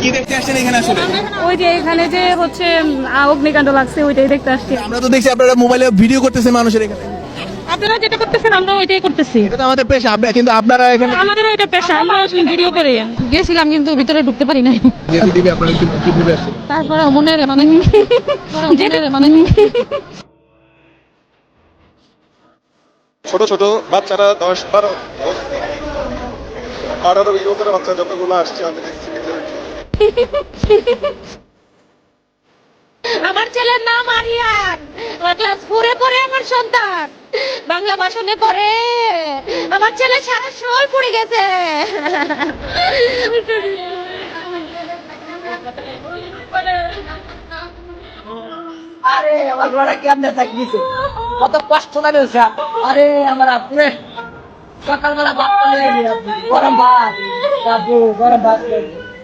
কি দেখতে আসছেন এখানে আসলে? ওই যে এখানে যে হচ্ছে অগ্নিকাণ্ড লাগছে ওইটাই দেখতে আসছি। আমরা তো দেখছি আপনারা মোবাইলে ভিডিও করতেছেন মানুষের এখানে। আপনারা যেটা করতেছেন আমরা ওইটাই করতেছি। এটা তো আমাদের পেশা কিন্তু আপনারা এখানে আমাদের ওইটা পেশা আমরা ভিডিও করে। গেছিলাম কিন্তু ভিতরে ঢুকতে পারি নাই। দিবে আপনারা কি দিবে তারপরে মনের মানে মনের মানে ছোট ছোট বাচ্চারা দশ বারো আঠারো বিশ বছরের বাচ্চা যতগুলো আসছে আমি দেখছি ভিতরে। আমার ছেলের নাম আরিয়ান। ক্লাস ফোরে পড়ে আমার সন্তান। বাংলা ভাষণে পড়ে। আমার ছেলে সারা শোল পড়ে গেছে। আরে, আমার বড় কেমনে কত কষ্ট লাগছে আরে, আমার আপনি সকালবেলা ভাত গরম ভাত। গরম ভাত।